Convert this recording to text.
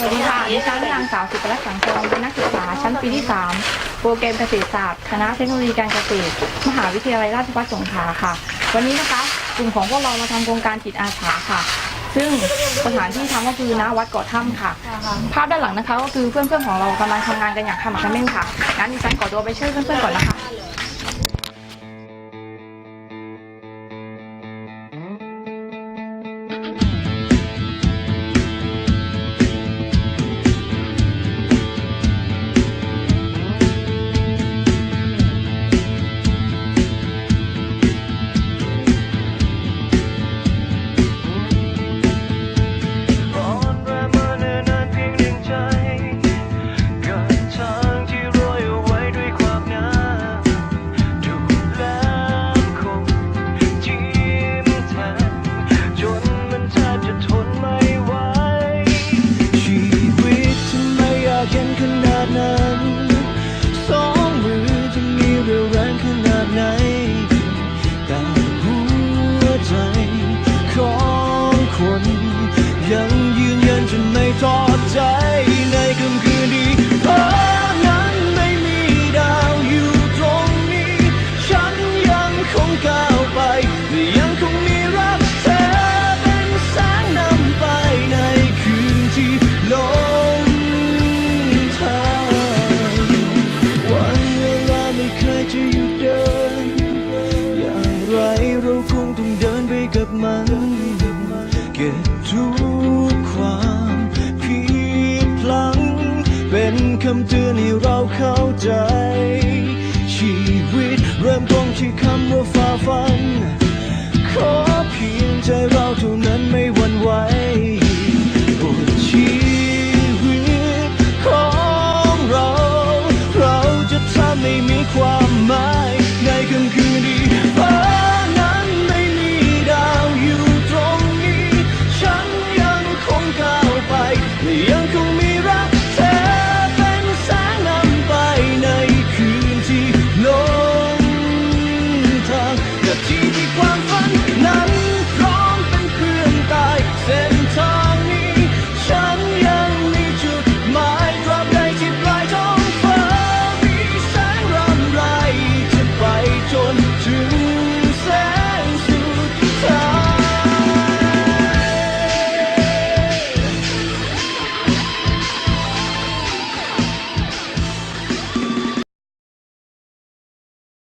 สวัสดิฉันนางสาวสุภลักษณ์สังทองเป็นนักศึกษาชั้นปีที่ 3 โปรแกรมเกษตรศาสตร์ คณะเทคโนโลยีการเกษตร มหาวิทยาลัยราชภัฏสงขลาค่ะ วันนี้นะคะ กลุ่มของพวกเรามาทำโครงการจิตอาสาค่ะ ซึ่งสถานที่ทำก็คือณวัดเกาะถ้ำค่ะ ภาพด้านหลังนะคะก็คือเพื่อนๆของเรากำลังทำงานกันอย่างขมักเขม้นค่ะ งั้นดิฉันขอตัวไปช่วยเพื่อนๆก่อนนะคะ ยังยืนยันจนไม่ท้อใจในค่ำคืนนี้เพราะนั้นไม่มีดาวอยู่ตรงนี้ ฉันยังคงก้าวไปและยังคงมีรักเธอเป็นแสงนำไปในคืนที่ลมทางวันเวลาไม่เคยจะหยุดเดิน อย่างไรเราคงต้องเดินไปกับมัน เป็นคำเตือนให้เราเข้าใจ ชีวิตเริ่มต้นที่คำว่าฝ่าฟัน ขอเพียงใจเราเท่านั้นไม่หวั่นไหวบทชีวิตของเรา เราจะทำให้มีความ